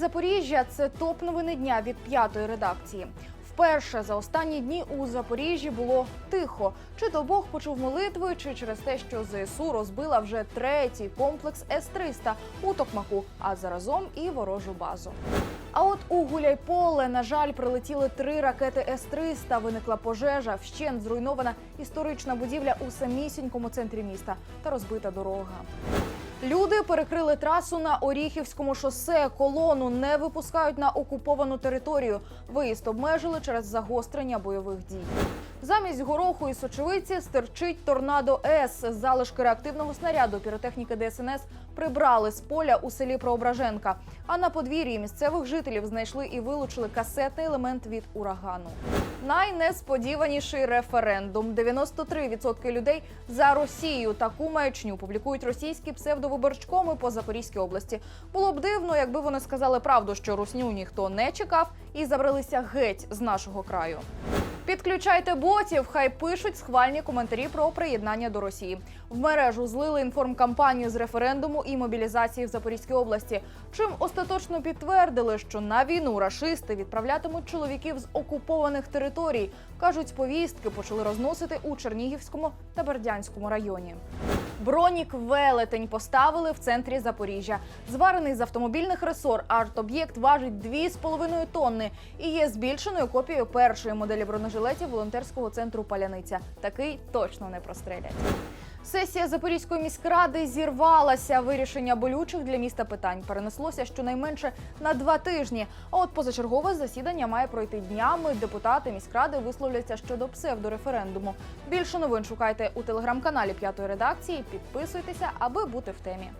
Запоріжжя це топ новини дня від п'ятої редакції. Вперше за останні дні у Запоріжжі було тихо. Чи то Бог почув молитви, чи через те, що ЗСУ розбила вже третій комплекс С-300 у Токмаку, а заразом і ворожу базу. А от у Гуляйполе, на жаль, прилетіли три ракети С-300, Виникла пожежа, вщент зруйнована історична будівля у самісінькому центрі міста та розбита дорога. Люди перекрили трасу на Оріхівському шосе. Колону не випускають на окуповану територію. Виїзд обмежили через загострення бойових дій. Замість гороху і сочевиці стирчить торнадо С. Залишки реактивного снаряду піротехніки ДСНС прибрали з поля у селі Преображенка. А на подвір'ї місцевих жителів знайшли і вилучили касетний елемент від урагану. Найнесподіваніший референдум. 93% людей за Росію. Таку маячню публікують російські псевдовиборчкоми по Запорізькій області. Було б дивно, якби вони сказали правду, що русню ніхто не чекав, і забралися геть з нашого краю. Підключайте ботів, хай пишуть схвальні коментарі про приєднання до Росії. В мережу злили інформкампанію з референдуму і мобілізації в Запорізькій області. Чим остаточно підтвердили, що на війну рашисти відправлятимуть чоловіків з окупованих територій. кажуть, повістки почали розносити у Чернігівському та Бердянському районі. Бронік велетень поставили в центрі Запоріжжя. Зварений з автомобільних ресор, арт-об'єкт важить 2,5 тонни і є збільшеною копією першої моделі бронежилетів волонтерського центру Паляниця. Такий точно не прострелять. Сесія Запорізької міськради зірвалася. Вирішення болючих для міста питань перенеслося щонайменше на два тижні. А от позачергове засідання має пройти днями. Депутати міськради висловляться щодо псевдореферендуму. Більше новин шукайте у телеграм-каналі п'ятої редакції. Підписуйтеся, аби бути в темі.